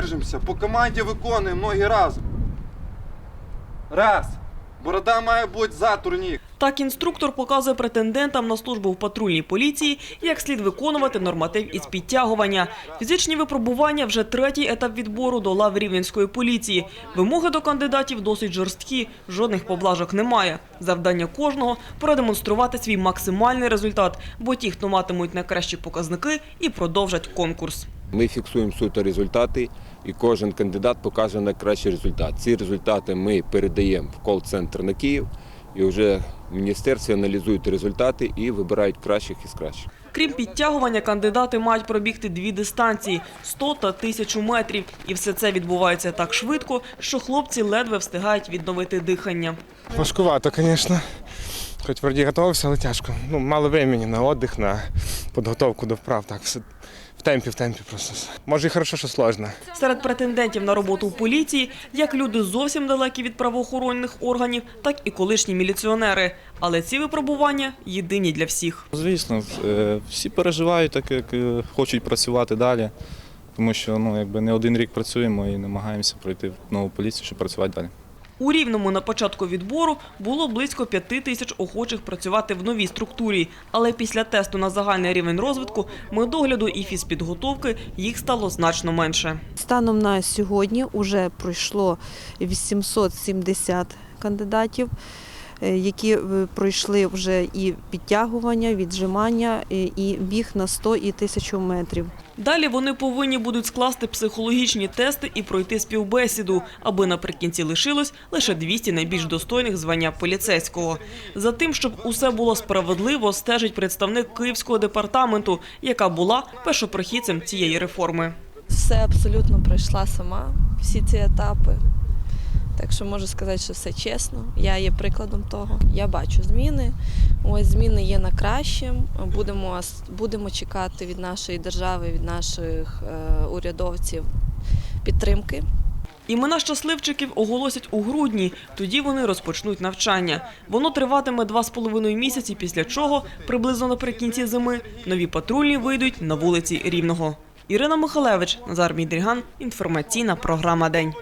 держимося, по команді виконуємо ноги разом. Раз. Борода має бути за турнік. Так інструктор показує претендентам на службу в патрульній поліції, як слід виконувати норматив із підтягування. Фізичні випробування вже третій етап відбору до лав рівненської поліції. Вимоги до кандидатів досить жорсткі, жодних поблажок немає. Завдання кожного продемонструвати свій максимальний результат, бо ті, хто матимуть найкращі показники, і продовжать конкурс. Ми фіксуємо суто результати, і кожен кандидат показує найкращий результат. Ці результати ми передаємо в кол-центр на Київ, і вже в міністерстві аналізують результати і вибирають кращих із кращих. Крім підтягування, кандидати мають пробігти дві дистанції – 100 та 1000 метрів. І все це відбувається так швидко, що хлопці ледве встигають відновити дихання. Важкувато, звісно. Хоч вроді готувався, але тяжко. Ну, мало времени на віддих, на підготовку до вправ. Так, все в темпі, в темпі просто. Може і хорошо, що сложно. Серед претендентів на роботу в поліції як люди зовсім далекі від правоохоронних органів, так і колишні міліціонери. Але ці випробування єдині для всіх. Звісно, е, всі переживають, так як е, хочуть працювати далі, тому що ну, якби не один рік працюємо і намагаємося пройти в нову поліцію, щоб працювати далі. У Рівному на початку відбору було близько п'яти тисяч охочих працювати в новій структурі. Але після тесту на загальний рівень розвитку, медогляду і фізпідготовки їх стало значно менше. Станом на сьогодні вже пройшло 870 кандидатів, які е, пройшли вже і підтягування, віджимання, е, і біг на 100 і 1000 метрів. Далі вони повинні будуть скласти психологічні тести і пройти співбесіду, аби наприкінці лишилось лише 200 найбільш достойних звання поліцейського. За тим, щоб усе було справедливо, стежить представник Київського департаменту, яка була першопрохідцем цієї реформи. Все абсолютно пройшла сама, всі ці етапи. Так що можу сказати, що все чесно. Я є прикладом того. Я бачу зміни. Ось зміни є на краще. Будемо, будемо чекати від нашої держави, від наших е, урядовців підтримки. Імена щасливчиків оголосять у грудні. Тоді вони розпочнуть навчання. Воно триватиме два з половиною місяці, після чого, приблизно наприкінці зими, нові патрульні вийдуть на вулиці Рівного. Ірина Михалевич, Назар Мідріган. Інформаційна програма День.